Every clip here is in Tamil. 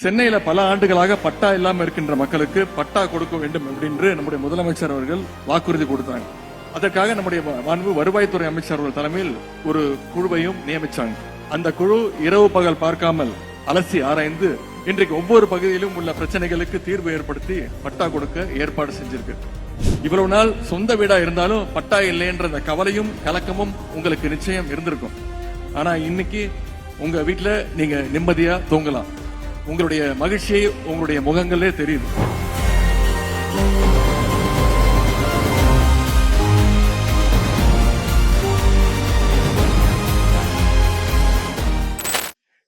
சென்னையில பல ஆண்டுகளாக பட்டா இல்லாம இருக்கின்ற மக்களுக்கு பட்டா கொடுக்க வேண்டும் என்று நம்முடைய முதலமைச்சர் அவர்கள் வாக்குறுதி கொடுத்தாங்க. அதற்காக நம்முடைய மாண்பு வருவாய்த்துறை அமைச்சர் அவர்கள் தலைமையில் ஒரு குழுவையும் நியமிச்சாங்க. அந்த குழு இரவு பகல் பார்க்காமல் அலசி ஆராய்ந்து இன்றைக்கு ஒவ்வொரு பகுதியிலும் உள்ள பிரச்சனைகளுக்கு தீர்வு ஏற்படுத்தி பட்டா கொடுக்க ஏற்பாடு செஞ்சிருக்கு. இவ்வளவு நாள் சொந்த வீடா இருந்தாலும் பட்டா இல்லைன்ற அந்த கவலையும் கலக்கமும் உங்களுக்கு நிச்சயம் இருந்திருக்கும். ஆனா இன்னைக்கு உங்க வீட்டுல நீங்க நிம்மதியா தூங்கலாம். உங்களுடைய மகிழ்ச்சியை உங்களுடைய முகங்களே தெரியுது.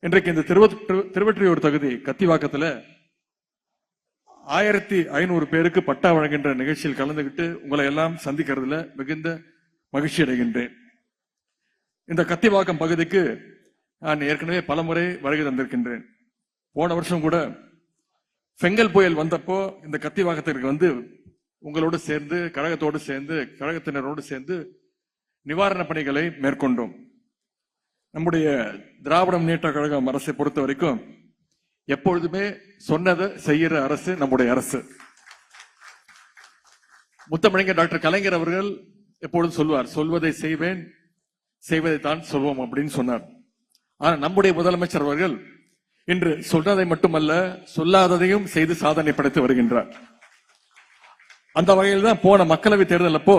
இன்றைக்கு இந்த திருவற்று- திருவொற்றியூர் தொகுதி கத்திவாக்கத்துல ஆயிரத்தி ஐநூறு பேருக்கு பட்டா வழங்குகின்ற நிகழ்ச்சியில் கலந்துகிட்டு உங்களை எல்லாம் சந்திக்கிறதுல மிகுந்த மகிழ்ச்சி அடைகின்றேன். இந்த கத்திவாக்கம் பகுதிக்கு நான் ஏற்கனவே பலமுறை வருகை தந்திருக்கின்றேன். போன வருஷம் கூட செங்கல் புயல் வந்தப்போ இந்த கத்திவாக்கத்திற்கு வந்து உங்களோடு சேர்ந்து கழகத்தோடு சேர்ந்து கழகத்தினரோடு சேர்ந்து நிவாரண பணிகளை மேற்கொண்டோம். நம்முடைய திராவிட முன்னேற்ற கழகம் அரசை பொறுத்த வரைக்கும் எப்பொழுதுமே சொன்னதை செய்யற அரசு நம்முடைய அரசு. முத்தமிழங்க டாக்டர் கலைஞர் அவர்கள் எப்பொழுதும் சொல்வார் சொல்வதை செய்வேன் செய்வதை தான் சொல்வோம் அப்படின்னு சொன்னார். ஆனால் நம்முடைய முதலமைச்சர் அவர்கள் என்று சொன்னதை மட்டுமல்ல சொல்லாததையும் செய்து சாதனை படைத்து வருகின்றார். அந்த வகையில் தான் போன மக்களவை தேர்தல் அப்போ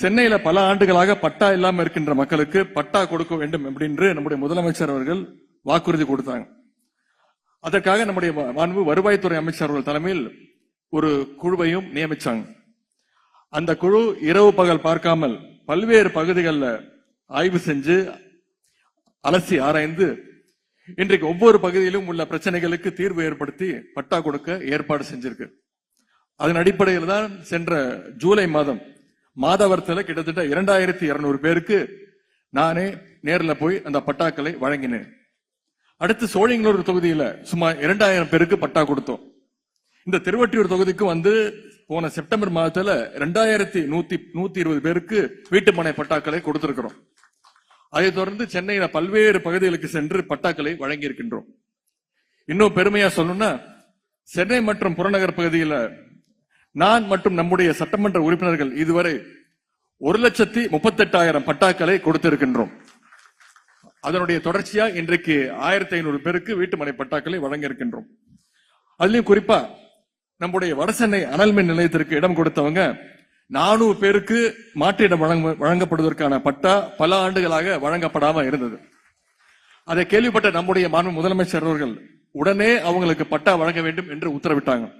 சென்னையில பல ஆண்டுகளாக பட்டா இல்லாம இருக்கின்ற மக்களுக்கு பட்டா கொடுக்க வேண்டும் என்று நம்முடைய முதலமைச்சர் அவர்கள் வாக்குறுதி கொடுத்தாங்க. அதற்காக நம்முடைய மாண்பு வருவாய்த்துறை அமைச்சர் அவர்கள் தலைமையில் ஒரு குழுவையும் நியமிச்சாங்க. அந்த குழு இரவு பகல் பார்க்காமல் பல்வேறு பகுதிகளில் ஆய்வு செஞ்சு அலசி ஆராய்ந்து இன்றைக்கு ஒவ்வொரு பகுதியிலும் உள்ள பிரச்சனைகளுக்கு தீர்வு ஏற்படுத்தி பட்டா கொடுக்க ஏற்பாடு செஞ்சிருக்கு. அதன் அடிப்படையில் தான் சென்ற ஜூலை மாதம் மாதவரத்தில் கிட்டத்தட்ட இரண்டாயிரத்தி இருநூறு பேருக்கு நானே நேர்ல போய் அந்த பட்டாக்களை வழங்கினேன். அடுத்து சோழிங்களூர் தொகுதியில சுமார் இரண்டாயிரம் பேருக்கு பட்டா கொடுத்தோம். இந்த திருவற்றியூர் தொகுதிக்கு வந்து போன செப்டம்பர் மாதத்துல ரெண்டாயிரத்தி நூத்தி நூத்தி இருபது பேருக்கு வீட்டுமனை பட்டாக்களை கொடுத்திருக்கிறோம். அதைத் தொடர்ந்து சென்னையில பல்வேறு பகுதிகளுக்கு சென்று பட்டாக்களை வழங்கி இருக்கின்றோம் இன்னும் பெருமையா சொல்லணும்னா சென்னை மற்றும் புறநகர் பகுதியில் நான் மற்றும் நம்முடைய சட்டமன்ற உறுப்பினர்கள் இதுவரை ஒரு லட்சத்தி முப்பத்தெட்டாயிரம் பட்டாக்களை கொடுத்திருக்கின்றோம். அதனுடைய தொடர்ச்சியா இன்றைக்கு ஆயிரத்தி ஐநூறு பேருக்கு வீட்டுமனை பட்டாக்களை வழங்க இருக்கின்றோம் அதுலயும் குறிப்பா நம்முடைய வடசென்னை அனல் மின் நிலையத்திற்கு இடம் கொடுத்தவங்க நானூறு பேருக்கு மாற்றிடம் வழங்க- வழங்கப்படுவதற்கான பட்டா பல ஆண்டுகளாக வழங்கப்படாம இருந்தது. அதை கேள்விப்பட்ட நம்முடைய மாண்பு முதலமைச்சர் அவர்கள் உடனே அவங்களுக்கு பட்டா வழங்க வேண்டும் என்று உத்தரவிட்டாங்க.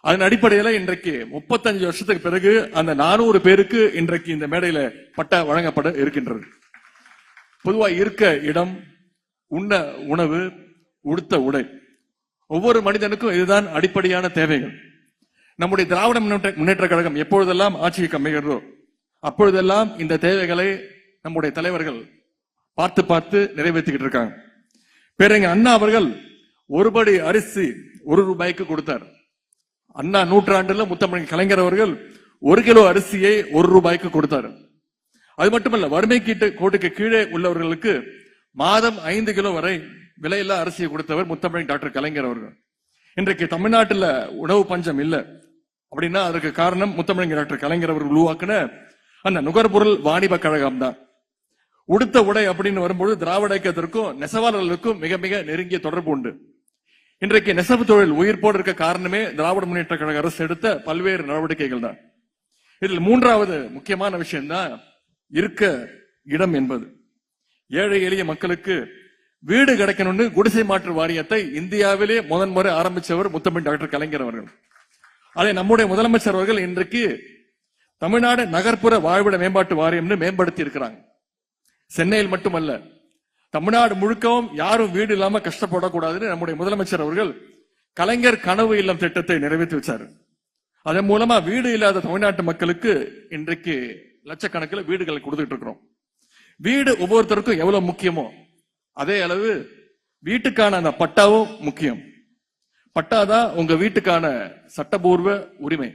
அதன் அடிப்படையில் இன்றைக்கு முப்பத்தஞ்சு வருஷத்துக்கு பிறகு அந்த நானூறு பேருக்கு இன்றைக்கு இந்த மேடையில பட்டா வழங்கப்பட இருக்கின்றது. பொதுவா இருக்க இடம் உண்ண உணவு உடுத்த உடை. ஒவ்வொரு மனிதனுக்கும் இதுதான் அடிப்படையான தேவைகள். நம்முடைய திராவிட முன்னேற்ற முன்னேற்ற கழகம் எப்பொழுதெல்லாம் ஆட்சிக்கு அமைகிறதோ அப்பொழுதெல்லாம் இந்த தேவைகளை நம்முடைய தலைவர்கள் பார்த்து பார்த்து நிறைவேற்றிக்கிட்டு இருக்காங்க. பேரங்க அண்ணா அவர்கள் ஒருபடி அரிசி ஒரு ரூபாய்க்கு கொடுத்தார். அண்ணா நூற்றாண்டுல முத்தமிழ் கலைஞர் அவர்கள் ஒரு கிலோ அரிசியை ஒரு ரூபாய்க்கு கொடுத்தார். அது மட்டுமல்ல வறுமை கீட்டு கோட்டுக்கு கீழே உள்ளவர்களுக்கு மாதம் ஐந்து கிலோ வரை விலையில்லா அரிசியை கொடுத்தவர் முத்தமிழ் டாக்டர் கலைஞர் அவர்கள். இன்றைக்கு தமிழ்நாட்டில் உணவு பஞ்சம் இல்லை. அப்படின்னா அதற்கு காரணம் முத்தமிழங்க டாக்டர் கலைஞர் அவர்கள் உருவாக்கின அந்த நுகர்பொருள் வாணிப கழகம் தான். உடுத்த உடை அப்படின்னு வரும்போது திராவிட இயக்கத்திற்கும் நெசவாளர்களுக்கும் மிக மிக நெருங்கிய தொடர்பு உண்டு. இன்றைக்கு நெசவு தொழில் உயிர்ப்போடு இருக்க காரணமே திராவிட முன்னேற்ற கழக அரசு எடுத்த பல்வேறு நடவடிக்கைகள் தான். இதில் மூன்றாவது முக்கியமான விஷயம் தான் இருக்க இடம் என்பது. ஏழை எளிய மக்களுக்கு வீடு கிடைக்கணும்னு குடிசை மாற்று வாரியத்தை இந்தியாவிலே முதன் முறை ஆரம்பிச்சவர் முத்தமிழ் டாக்டர் கலைஞர் அவர்கள். அதை நம்முடைய முதலமைச்சர் அவர்கள் இன்றைக்கு தமிழ்நாடு நகர்ப்புற வாழ்விட மேம்பாட்டு வாரியம்னு மேம்படுத்தி இருக்கிறாங்க சென்னையில் மட்டுமல்ல தமிழ்நாடு முழுக்கவும் யாரும் வீடு இல்லாம கஷ்டப்படக்கூடாதுன்னு நம்முடைய முதலமைச்சர் அவர்கள் கலைஞர் கனவு இல்லம் திட்டத்தை நிறைவேற்றி வச்சாரு. அதன் மூலமா வீடு இல்லாத தமிழ்நாட்டு மக்களுக்கு இன்றைக்கு லட்சக்கணக்கில் வீடுகளை கொடுத்துட்டு இருக்கிறோம். வீடு ஒவ்வொருத்தருக்கும் எவ்வளவு முக்கியமோ அதே அளவு வீட்டுக்கான அந்த பட்டாவும் முக்கியம். பட்டாதான் உங்க வீட்டுக்கான சட்டபூர்வ உரிமை.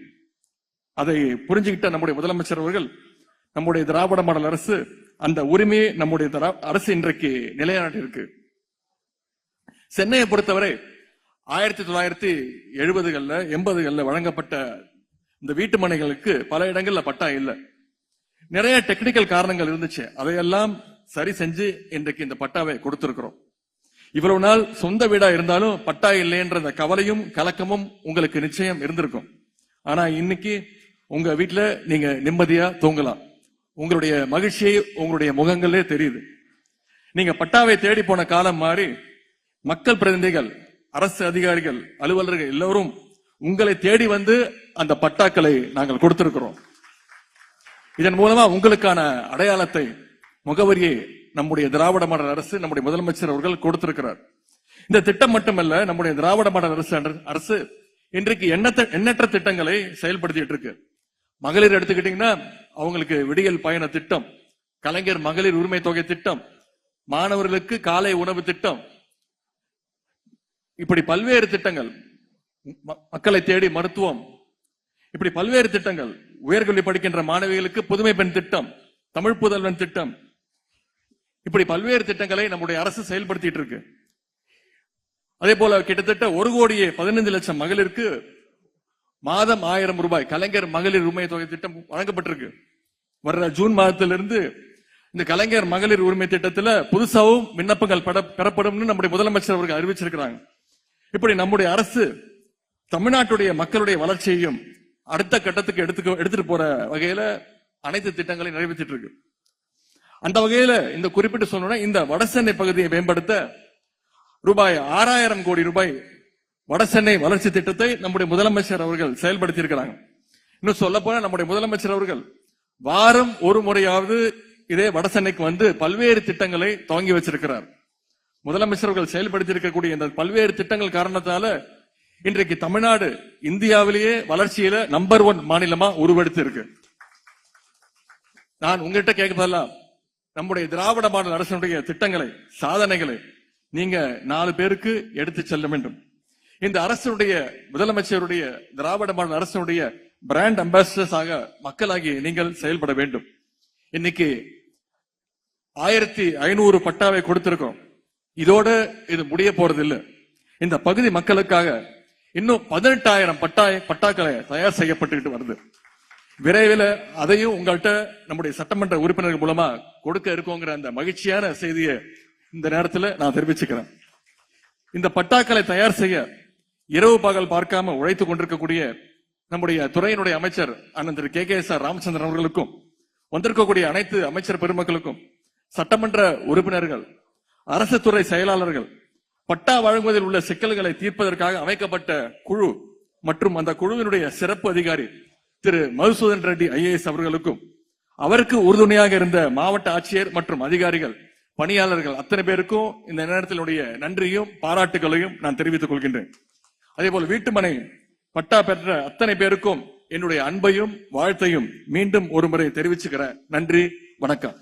அதை புரிஞ்சுக்கிட்ட நம்முடைய முதலமைச்சர் அவர்கள் நம்முடைய திராவிட மாடல் அரசு அந்த உரிமையை நம்முடைய திரா- அரசு இன்றைக்கு நிலைநாட்டி இருக்கு சென்னையை பொறுத்தவரை ஆயிரத்தி தொள்ளாயிரத்தி எழுபதுகள்ல எண்பதுகள்ல வழங்கப்பட்ட இந்த வீட்டு மனைகளுக்கு பல இடங்கள்ல பட்டா இல்லை. நிறைய டெக்னிக்கல் காரணங்கள் இருந்துச்சு. அதையெல்லாம் சரி செஞ்சு இன்றைக்கு இந்த பட்டாவை கொடுத்திருக்கிறோம். இவ்வளவு நாள் சொந்த வீடா இருந்தாலும் பட்டா இல்லைன்ற அந்த கவலையும் கலக்கமும் உங்களுக்கு நிச்சயம் இருந்திருக்கும். ஆனா இன்னைக்கு உங்க வீட்டுல நீங்க நிம்மதியா தூங்கலாம். உங்களுடைய மகிழ்ச்சியை உங்களுடைய முகங்களே தெரியுது. நீங்க பட்டாவை தேடி போன காலம் மாறி மக்கள் பிரதிநிதிகள் அரசு அதிகாரிகள் அலுவலர்கள் எல்லோரும் உங்களை தேடி வந்து அந்த பட்டாக்களை நாங்கள் கொடுத்திருக்கிறோம். இதன் மூலமா உங்களுக்கான அடையாளத்தை முகவரியை நம்முடைய திராவிட மாடல் அரசு நம்முடைய முதலமைச்சர் அவர்கள் கொடுத்திருக்கிறார். இந்த திட்டம் மட்டுமல்ல நம்முடைய திராவிட மாடல் அரசு அன்ற- அரசு இன்றைக்கு எண்ணற்ற எண்ணற்ற திட்டங்களை செயல்படுத்திட்டு இருக்கு. மகளிர் எடுத்துக்கிட்டீங்கன்னா அவங்களுக்கு விடியல் பயண திட்டம் கலைஞர் மகளிர் உரிமை தொகை திட்டம் மாணவர்களுக்கு காலை உணவு திட்டம். இப்படி பல்வேறு திட்டங்கள் ம- மக்களை தேடி மருத்துவம். இப்படி பல்வேறு திட்டங்கள் உயர்கல்வி படிக்கின்ற மாணவிகளுக்கு புதுமை பெண் திட்டம் தமிழ் புதல்வன் திட்டம் இப்படி பல்வேறு திட்டங்களை நம்முடைய அரசு செயல்படுத்திட்டு இருக்கு. அதே போல கிட்டத்தட்ட ஒரு கோடியே பதினைந்து லட்சம் மகளிருக்கு மாதம் ஆயிரம் ரூபாய் கலைஞர் மகளிர் உரிமை தொகை திட்டம் வழங்கப்பட்டிருக்கு. வர்ற ஜூன் மாதத்திலிருந்து இந்த கலைஞர் மகளிர் உரிமை திட்டத்துல புதுசாவும் விண்ணப்பங்கள் பெறப்படும் பெறப்படும்னு நம்முடைய முதலமைச்சர் அவர்கள் அறிவிச்சிருக்கிறாங்க. இப்படி நம்முடைய அரசு தமிழ்நாட்டுடைய மக்களுடைய வளர்ச்சியையும் அடுத்த கட்டத்துக்கு எடுத்துக்க எடுத்துட்டு போற வகையில அனைத்து திட்டங்களையும் நிறைவேற்றிட்டு இருக்கு. அந்த வகையில இந்த குறிப்பிட்டு சொல்லணும்னா இந்த வடசென்னை பகுதியை மேம்படுத்த ரூபாய் ஆறாயிரம் கோடி ரூபாய் வடசென்னை வளர்ச்சி திட்டத்தை நம்முடைய முதலமைச்சர் அவர்கள் செயல்படுத்தி இருக்கிறாங்க இன்னும் சொல்ல போனா நம்முடைய முதலமைச்சர் அவர்கள் வாரம் ஒரு முறையாவது இதே வடசென்னைக்கு வந்து பல்வேறு திட்டங்களை துவங்கி வச்சிருக்கிறார். முதலமைச்சர் அவர்கள் செயல்படுத்தி இருக்கக்கூடிய இந்த பல்வேறு திட்டங்கள் காரணத்தால இன்றைக்கு தமிழ்நாடு இந்தியாவிலேயே வளர்ச்சியில நம்பர் ஒன் மாநிலமா உருவெடுத்து இருக்கு. நான் உங்ககிட்ட கேட்கறதெல்லாம் நம்முடைய திராவிட மாடல் அரசனுடைய திட்டங்களை சாதனைகளை நீங்க நாலு பேருக்கு எடுத்து செல்ல வேண்டும். இந்த அரசனுடைய முதலமைச்சருடைய திராவிட மாடல் அரசனுடைய பிராண்ட் அம்பாசிடர்ஸ் ஆக மக்களாகி நீங்கள் செயல்பட வேண்டும். இன்னைக்கு ஆயிரத்தி ஐநூறு பட்டாவை கொடுத்திருக்கோம். இதோட இது முடிய போறது இல்லை இந்த பகுதி மக்களுக்காக இன்னும் பதினெட்டாயிரம் பட்டாய பட்டாக்களை தயார் செய்யப்பட்டுக்கிட்டு வருது. விரைவில் அதையும் உங்கள்கிட்ட நம்முடைய சட்டமன்ற உறுப்பினர்கள் மூலமா கொடுக்க இருக்கோங்கிற அந்த மகிழ்ச்சியான செய்தியை இந்த நேரத்தில் நான் தெரிவிச்சுக்கிறேன். இந்த பட்டாக்களை தயார் செய்ய இரவு பகல் பார்க்காம உழைத்துக் கொண்டிருக்கக்கூடிய நம்முடைய துறையினுடைய அமைச்சர் அண்ணன் திரு K K S R Ramachandran அவர்களுக்கும் வந்திருக்கக்கூடிய அனைத்து அமைச்சர் பெருமக்களுக்கும் சட்டமன்ற உறுப்பினர்கள் அரசு துறை செயலாளர்கள் பட்டா வழங்குவதில் உள்ள சிக்கல்களை தீர்ப்பதற்காக அமைக்கப்பட்ட குழு மற்றும் அந்த குழுவினுடைய சிறப்பு அதிகாரி திரு மதுசூதன் ரெட்டி ஐஏஎஸ் அவர்களுக்கும் அவருக்கு உறுதுணையாக இருந்த மாவட்ட ஆட்சியர் மற்றும் அதிகாரிகள் பணியாளர்கள் அத்தனை பேருக்கும் இந்த நேரத்தினுடைய நன்றியும் பாராட்டுகளையும் நான் தெரிவித்துக் கொள்கின்றேன். அதே போல வீட்டுமனை பட்டா பெற்ற அத்தனை பேருக்கும் என்னுடைய அன்பையும் வாழ்த்தையும் மீண்டும் ஒருமுறை தெரிவிச்சுக்கிறேன் நன்றி வணக்கம்.